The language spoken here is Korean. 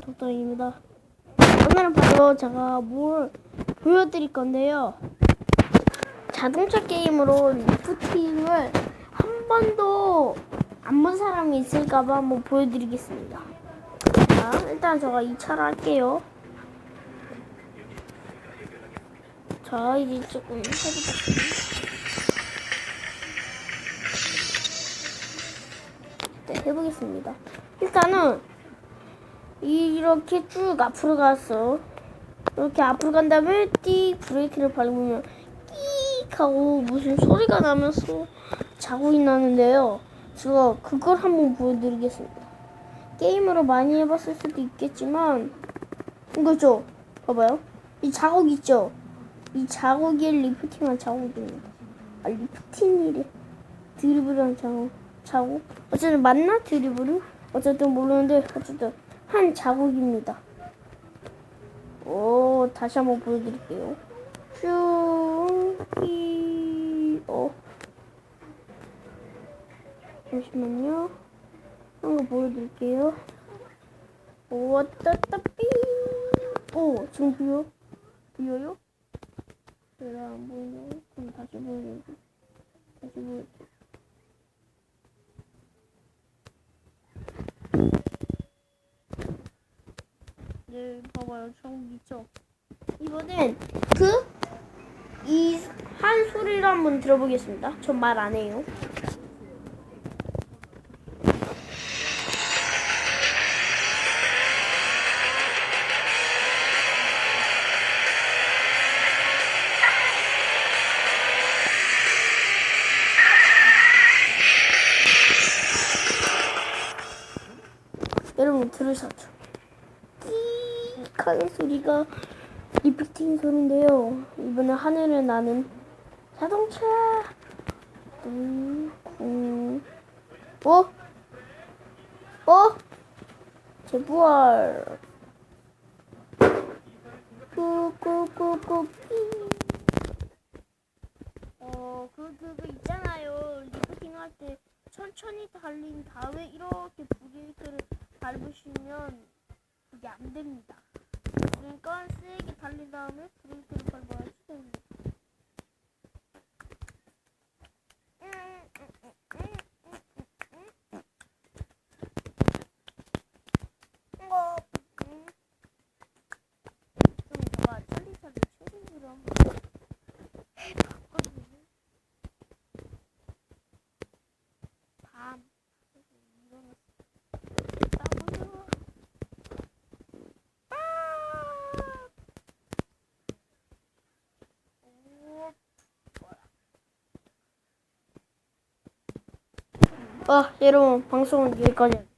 독동입니다. 오늘은 바로 제가 뭘 보여드릴 건데요. 자동차 게임으로 리프팅을 한 번도 안 본 사람이 있을까봐 한번 보여드리겠습니다. 자, 일단 제가 이 차를 할게요. 자, 이제 조금 해보겠습니다. 네, 해보겠습니다. 일단은 이렇게 쭉 앞으로 갔어. 이렇게 앞으로 간 다음에 띡 브레이크를 밟으면 띡 하고 무슨 소리가 나면서 자국이 나는데요. 제가 그걸 한번 보여드리겠습니다. 게임으로 많이 해봤을 수도 있겠지만 이거죠. 봐봐요. 이 자국 있죠. 이 자국이 리프팅한 자국입니다. 아 리프팅이래. 드리블한 자국. 자국. 어쨌든 맞나 드리블이? 어쨌든 모르는데 어쨌든 한 자국입니다. 오, 다시 한번 보여드릴게요. 슈, 이, 어. 잠시만요. 한번 보여드릴게요. 오, 따따, 삐. 오, 지금 보여? 보여요? 내가 안 보이네. 그럼 다시 보여드릴게요. 다시 보여드릴게요. 네, 봐봐요. 저기 있죠? 이번엔 그, 이, 한 소리를 한번 들어보겠습니다. 전 말 안 해요. 여러분 들으셨죠? 끽하는 소리가 리프팅 소리인데요. 이번에 하늘을 나는 자동차. 음, 음. 어? 어? 제부활. 꾸꾸꾸꾸 어, 그, 그거 있잖아요. 리프팅 할 때 천천히 달린 다음에 이렇게 브레이크를 밟으시면 그게 안 됩니다. 그러니까 세게 달린 다음에 브레이크를 밟아야지 됩니다. 이거, 음. 좀 제가 찰리차를 친구들을 한번 해봤거든요. 밤 일어났다고요. 아, 여러분 방송은 여기까지.